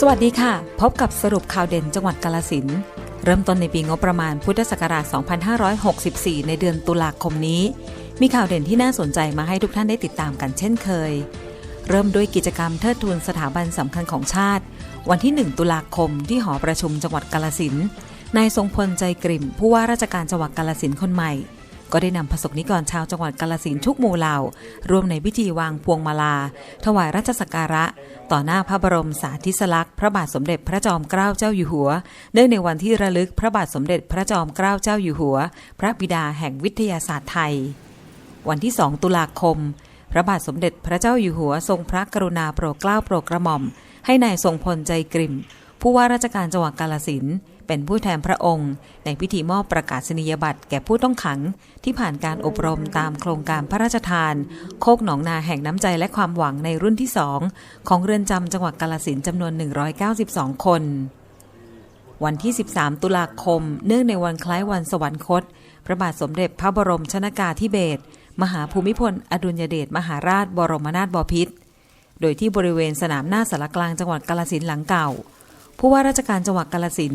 สวัสดีค่ะ พบกับสรุปข่าวเด่นจังหวัดกาลสินเริ่มต้นในปีงบประมาณพุทธศักราช 2564 ในเดือนตุลาคมนี้ มีข่าวเด่นที่น่าสนใจมาให้ทุกท่านได้ติดตามกันเช่นเคย เริ่มด้วยกิจกรรมเทิดทูนสถาบันสำคัญของชาติ วันที่ 1 ตุลาคมที่หอประชุมจังหวัดกาลสินนายทรงพลใจกริ่ม ผู้ว่าราชการจังหวัดกาลสินคนใหม่ ก็ได้นำประสบนิกรชาวจังหวัดกาลสินทุกหมู่เหล่าร่วมในพิธีวางพวงมาลา ถวายราชสักการะ ต่อหน้าพระบรมสาธิสลักษณ์พระบาทสมเด็จพระจอมเกล้าเจ้าอยู่หัว เนื่องในวันที่ระลึกพระบาทสมเด็จพระจอมเกล้าเจ้าอยู่หัว พระบิดาแห่งวิทยาศาสตร์ไทย วันที่ 2 ตุลาคม พระบาทสมเด็จพระเจ้าอยู่หัว ทรงพระกรุณาโปรดเกล้าโปรดกระหม่อม ให้นายทรงพลใจกริ่มผู้ว่าราชการจังหวัดกาลสิน เป็นผู้แทนพระองค์ ในพิธีมอบประกาศนียบัตรแก่ผู้ต้องขัง ที่ผ่านการอบรมตามโครงการพระราชทาน โคกหนองนาแห่งน้ำใจและความหวังในรุ่นที่2ของเรือนจำจังหวัดกาลสินจำนวน 192 คน วันที่ 13 ตุลาคม เนื่องในวันคล้ายวันสวรรคต พระบาทสมเด็จพระบรมชนากาธิเบศรมหาภูมิพล อดุลยเดชมหาราชบรมนาถบพิตรโดยที่บริเวณสนามหน้าสารกลางจังหวัดกาลสินหลังเก่า ผู้ว่าราชการจังหวัดกาลสิน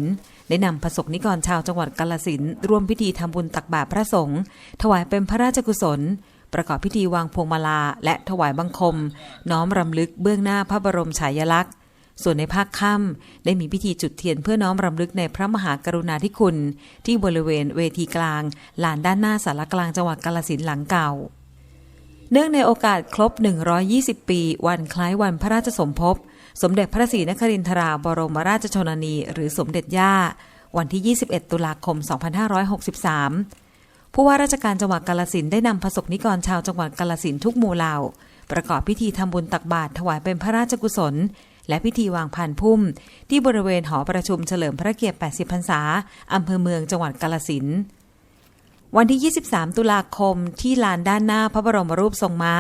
ได้นำประสบนิกรชาวจังหวัดกาลสินร่วมพิธีทำบุญตักบาตรพระสงฆ์ถวายเป็นพระราชกุศล ประกอบพิธีวางพวงมาลา และถวายบังคม น้อมรำลึกเบื้องหน้าพระบรมฉายาลักษณ์ ส่วนในภาคค่ำได้มีพิธีจุดเทียนเพื่อน้อมรำลึกในพระมหากรุณาธิคุณ ที่บริเวณเวทีกลางลานด้านหน้าสารกลางจังหวัดกาลสินหลังเก่าเนื่องในโอกาสครบ 120 ปี วันคล้ายวันพระราชสมภพ สมเด็จพระศรีนครินทราบรมราชชนนี หรือสมเด็จย่า วันที่ 21 ตุลาคม 2563 ผู้ว่าราชการจังหวัดกาลสินได้นำประสบนิกรชาวจังหวัดกาลสินทุกหมู่เหล่า ประกอบพิธีทำบุญตักบาตรถวายเป็นพระราชกุศล และพิธีวางพานพุ่ม ที่บริเวณหอประชุมเฉลิมพระเกียรติ 80 พรรษาอำเภอเมืองจังหวัดกาลสินวันที่ 23 ตุลาคมที่ลานด้านหน้าพระบรมรูปทรงม้า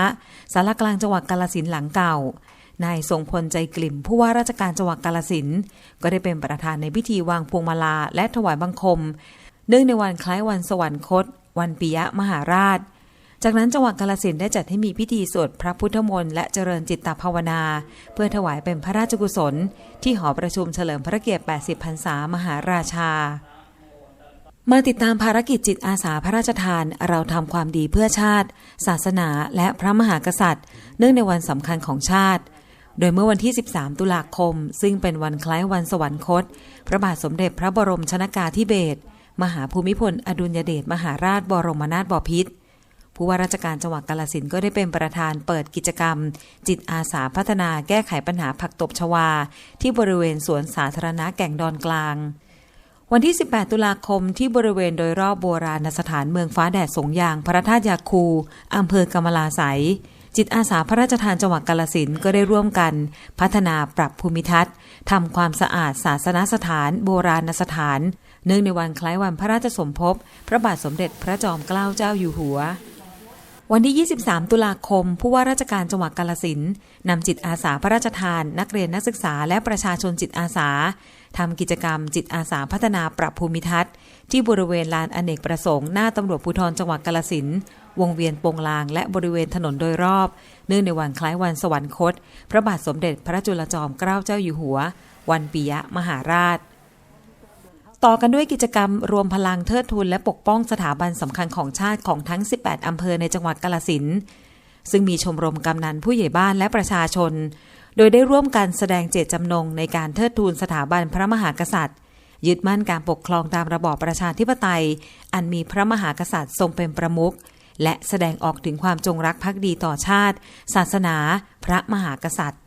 สารกลางจังหวัดกาลสินหลังเก่า นายทรงพลใจกลิ่มผู้ว่าราชการจังหวัดกาลสินก็ได้เป็นประธานในพิธีวางพวงมาลาและถวายบังคม เนื่องในวันคล้ายวันสวรรคต วันปิยะมหาราช จากนั้นจังหวัดกาลสินได้จัดให้มีพิธีสวดพระพุทธมนต์และเจริญจิตตภาวนา เพื่อถวายเป็นพระราชกุศล ที่หอประชุมเฉลิมพระเกียรติ 80 พรรษามหาราชามาติดตามภารกิจจิตอาสาพระราชทาน เราทำความดีเพื่อชาติ ศาสนาและพระมหากษัตริย์ เนื่องในวันสำคัญของชาติ โดยเมื่อวันที่ 13 ตุลาคม ซึ่งเป็นวันคล้ายวันสวรรคต พระบาทสมเด็จพระบรมชนากาธิเบศรมหาภูมิพลอดุลยเดชมหาราชบรมนาถบพิตรผู้ว่าราชการจังหวัดกาลสินก็ได้เป็นประธานเปิดกิจกรรม จิตอาสาพัฒนาแก้ไขปัญหาผักตบชวา ที่บริเวณสวนสาธารณะแก่งดอนกลาง วันที่ 18 ตุลาคมที่บริเวณโดยรอบโบราณสถานเมืองฟ้าแดดสงยางพระธาตุยาคูอำเภอกำมลาไสย จิตอาสาพระราชทานจังหวัดกาลสินก็ได้ร่วมกัน พัฒนาปรับภูมิทัศน์ทำความสะอาดศาสนสถาน โบราณสถาน เนื่องในวันคล้ายวันพระราชสมภพ พระบาทสมเด็จพระจอมเกล้าเจ้าอยู่หัววันที่ 23 ตุลาคม ผู้ว่าราชการจังหวัดกาลสินนำจิตอาสาพระราชทาน นักเรียนนักศึกษาและประชาชนจิตอาสาทำกิจกรรมจิตอาสาพัฒนาปรับภูมิทัศน์ ที่บริเวณลานอเนกประสงค์หน้าตำรวจภูธรจังหวัดกาลสิน วงเวียนโปงลางและบริเวณถนนโดยรอบ เนื่องในวันคล้ายวันสวรรคต พระบาทสมเด็จพระจุลจอมเกล้าเจ้าอยู่หัว วันปิยะมหาราช ต่อกันด้วยกิจกรรมรวมพลังเทิดทูนและปกป้องสถาบันสำคัญของชาติของทั้ง 18 อำเภอในจังหวัดกาลสินซึ่งมีชมรมกำนันผู้ใหญ่บ้านและประชาชน โดยได้ร่วมกันแสดงเจตจำนงในการเทิดทูนสถาบันพระมหากษัตริย์ ยึดมั่นการปกครองตามระบอบประชาธิปไตย อันมีพระมหากษัตริย์ทรงเป็นประมุข และแสดงออกถึงความจงรักภักดีต่อชาติ ศาสนา พระมหากษัตริย์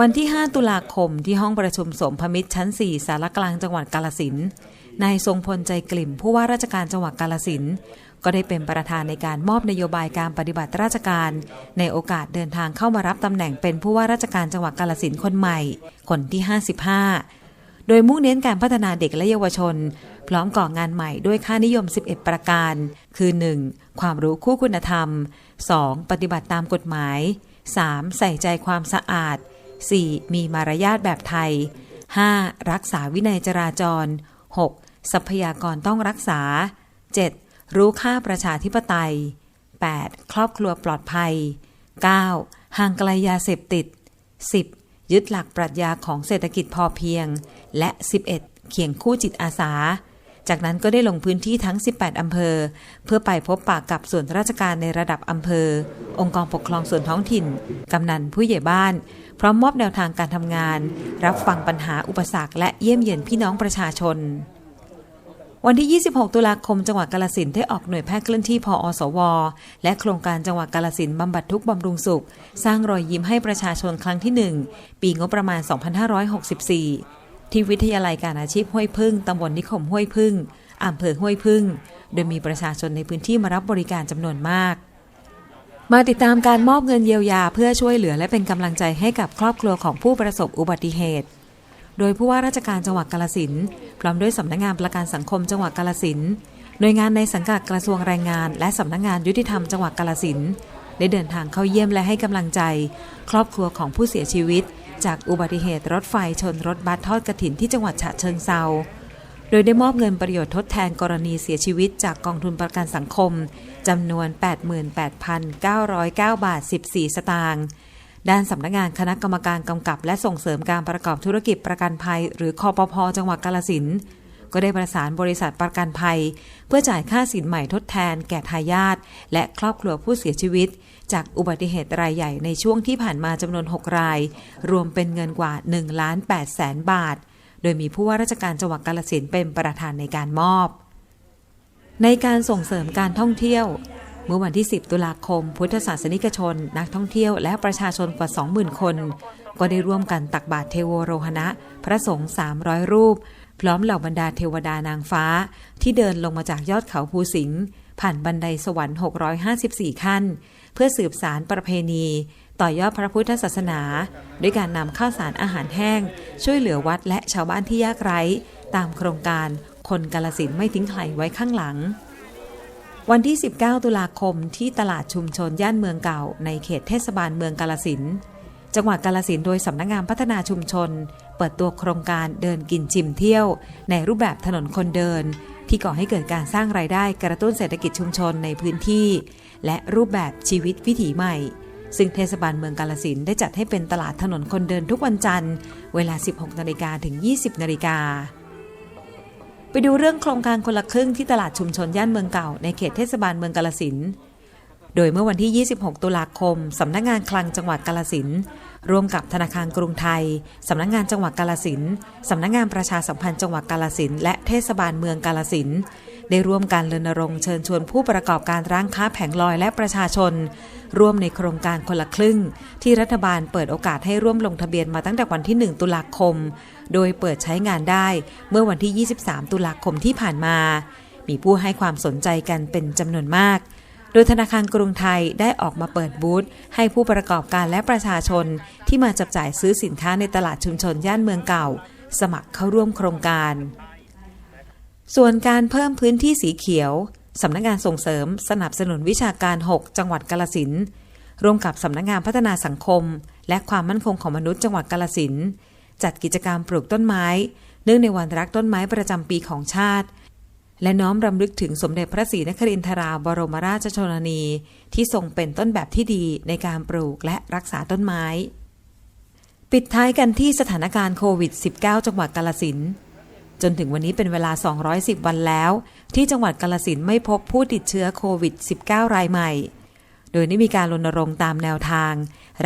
วันที่ 5 ตุลาคมที่ห้องประชุมสมพมิตรชั้น 4 สารกลางจังหวัดกาลสินนายทรงพลใจกลิ่มผู้ว่าราชการจังหวัดกาลสินก็ได้เป็นประธานในการมอบนโยบายการปฏิบัติราชการ ในโอกาสเดินทางเข้ามารับตำแหน่งเป็นผู้ว่าราชการจังหวัดกาลสินคนใหม่ คนที่ 55 โดยมุ่งเน้นการพัฒนาเด็กและเยาวชน พร้อมก่องานใหม่ด้วยค่านิยม 11 ประการ คือ 1. ความรู้คู่คุณธรรม 2. ปฏิบัติตามกฎหมาย 3. ใส่ใจความสะอาด 4. มีมารยาทแบบไทย 5. รักษาวินัยจราจร 6. ทรัพยากรต้องรักษา 7. รู้ค่าประชาธิปไตย 8. ครอบครัวปลอดภัย 9. ห่างไกลยาเสพติด 10. ยึดหลักปรัชญาของเศรษฐกิจพอเพียง และ 11 เขียงคู่จิตอาสา จากนั้นก็ได้ลงพื้นที่ทั้ง 18 อำเภอ เพื่อไปพบปากกับส่วนราชการในระดับอำเภอ องค์กรปกครองส่วนท้องถิ่น กำนันผู้ใหญ่บ้าน พร้อมมอบแนวทางการทำงาน รับฟังปัญหาอุปสรรคและเยี่ยมเยียนพี่น้องประชาชน วันที่ 26 ตุลาคมจังหวัดกาลสินได้ออกหน่วยแพทย์เคลื่อนที่พออสว และโครงการจังหวัดกาลสินบำบัดทุกบำรุงสุข สร้างรอยยิ้มให้ประชาชนครั้งที่ 1 ปีงบประมาณ 2564 ที่วิทยาลัยการอาชีพห้วยพึ่งตำบลนิคมห้วยพึ่งอำเภอห้วยพึ่ง โดยมีประชาชนในพื้นที่มารับบริการจำนวนมากมาติดตามการมอบเงินเยียวยาเพื่อช่วยเหลือและเป็นกำลังใจให้กับครอบครัวของผู้ประสบอุบัติเหตุ โดยผู้ว่าราชการจังหวัดกาลสินพร้อมด้วยสำนักงานประกันสังคมจังหวัดกาลสินหน่วยงานในสังกัดกระทรวงแรงงาน และสำนักงานยุติธรรมจังหวัดกาลสินได้เดินทางเข้าเยี่ยมและให้กำลังใจ ครอบครัวของผู้เสียชีวิต จากอุบัติเหตุรถไฟชนรถบัสทอดกระถินที่จังหวัดฉะเชิงเซาโดยได้มอบเงินประโยชน์ทดแทนกรณีเสียชีวิตจากกองทุนประกันสังคมจำนวน 88,909 บาท 14 สตางค์ ด้านสำนักงานคณะกรรมการกำกับ และส่งเสริมการประกอบธุรกิจประกันภัย หรือคอปพจังหวัดกาลสินก็ได้ประสานบริษัทประกันภัย เพื่อจ่ายค่าสินใหม่ทดแทน แก่ทายาทและครอบครัวผู้เสียชีวิต จากอุบัติเหตุรายใหญ่ในช่วงที่ผ่านมาจำนวน 6 ราย รวมเป็นเงินกว่า1ล้าน8แสนบาท โดยมีผู้ว่าราชการจังหวัดกาลสินเป็นประธานในการมอบ ในการส่งเสริมการท่องเที่ยว เมื่อวันที่ 10 ตุลาคม พุทธศาสนิกชน นักท่องเที่ยวและประชาชนกว่า 20,000 คน ก็ได้ร่วมกันตักบาตรเทโวโรหณะ พระสงฆ์ 300 รูป พร้อมเหล่าบรรดาเทวดานางฟ้า ที่เดินลงมาจากยอดเขาภูสิงห์ผ่านบันไดสวรรค์ 654 ขั้น เพื่อสืบสารประเพณี ต่อยอดพระพุทธศาสนา ด้วยการนำข้าวสารอาหารแห้ง ช่วยเหลือวัดและชาวบ้านที่ยากไร้ ตามโครงการคนกาลสินไม่ทิ้งใครไว้ข้างหลัง วันที่ 19 ตุลาคมที่ตลาดชุมชนย่านเมืองเก่า ในเขตเทศบาลเมืองกาลสินจังหวัดกาลสินโดยสำนักงานพัฒนาชุมชน เปิดตัวโครงการเดินกินจิมเที่ยว ในรูปแบบถนนคนเดิน ที่ก่อให้เกิดการสร้างรายได้กระตุ้นเศรษฐกิจชุมชนในพื้นที่ และรูปแบบชีวิตวิถีใหม่ ซึ่งเทศบาลเมืองกาลสินได้จัดให้เป็นตลาดถนนคนเดินทุกวันจันทร์ เวลา 16นาฬิกาถึง 20นาฬิกา ไปดูเรื่องโครงการคนละครึ่งที่ตลาดชุมชนย่านเมืองเก่าในเขตเทศบาลเมืองกาลสินโดยเมื่อวันที่ 26 ตุลาคม สำนักงานคลังจังหวัดกาลสินร่วมกับธนาคารกรุงไทย สำนักงานจังหวัดกาลสินสำนักงานประชาสัมพันธ์จังหวัดกาลสินและเทศบาลเมืองกาลสิน ได้ร่วมการรณรงค์เชิญชวนผู้ประกอบการร้านค้าแผงลอยและประชาชน ร่วมในโครงการคนละครึ่ง ที่รัฐบาลเปิดโอกาสให้ร่วมลงทะเบียนมาตั้งแต่วันที่ 1 ตุลาคม โดยเปิดใช้งานได้เมื่อวันที่ 23 ตุลาคมที่ผ่านมา มีผู้ให้ความสนใจกันเป็นจำนวนมากโดยธนาคารกรุงไทยได้ออกมาเปิดบูธให้ผู้ประกอบการและประชาชน ที่มาจับจ่ายซื้อสินค้าในตลาดชุมชนย่านเมืองเก่า สมัครเข้าร่วมโครงการ ส่วนการเพิ่มพื้นที่สีเขียว สำนักงานส่งเสริม สนับสนุนวิชาการ 6 จังหวัดกาลสินร่วมกับสำนักงานพัฒนาสังคม และความมั่นคงของมนุษย์จังหวัดกาลสินจัดกิจกรรมปลูกต้นไม้ เนื่องในวันรักต้นไม้ประจำปีของชาติ และน้อมรำลึกถึงสมเด็จพระศรีนครินทราบรมราชชนนี ที่ทรงเป็นต้นแบบที่ดีในการปลูกและรักษาต้นไม้ ปิดท้ายกันที่สถานการณ์โควิด -19 จังหวัดกาลสิน จนถึงวันนี้เป็นเวลา 210 วันแล้ว ที่จังหวัดกาลสินไม่พบผู้ติดเชื้อโควิด -19 รายใหม่ โดยได้มีการรณรงค์ตามแนวทาง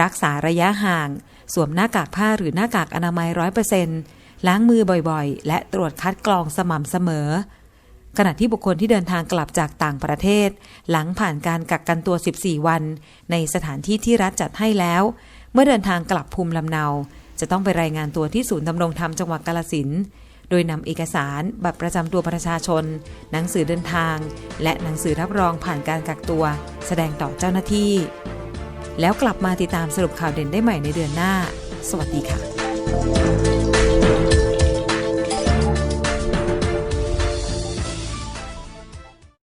รักษาระยะห่าง สวมหน้ากากผ้าหรือหน้ากากอนามัยร้อยเซล้างมือบ่อยๆ และตรวจคัดกรองสม่ำเสมอ ขณะที่บุคคลที่เดินทางกลับจากต่างประเทศ หลังผ่านการกักกันตัว 14 วัน ในสถานที่ที่รัฐจัดให้แล้ว เมื่อเดินทางกลับภูมิลำเนา จะต้องไปรายงานตัวที่ศูนย์ดำรงธรรมจังหวัดกาลสิน โดยนำเอกสารบัตรประจำตัวประชาชน หนังสือเดินทาง และหนังสือรับรองผ่านการกักตัว แสดงต่อเจ้าหน้าที่ แล้วกลับมาติดตามสรุปข่าวเด่นได้ใหม่ในเดือนหน้า สวัสดีค่ะ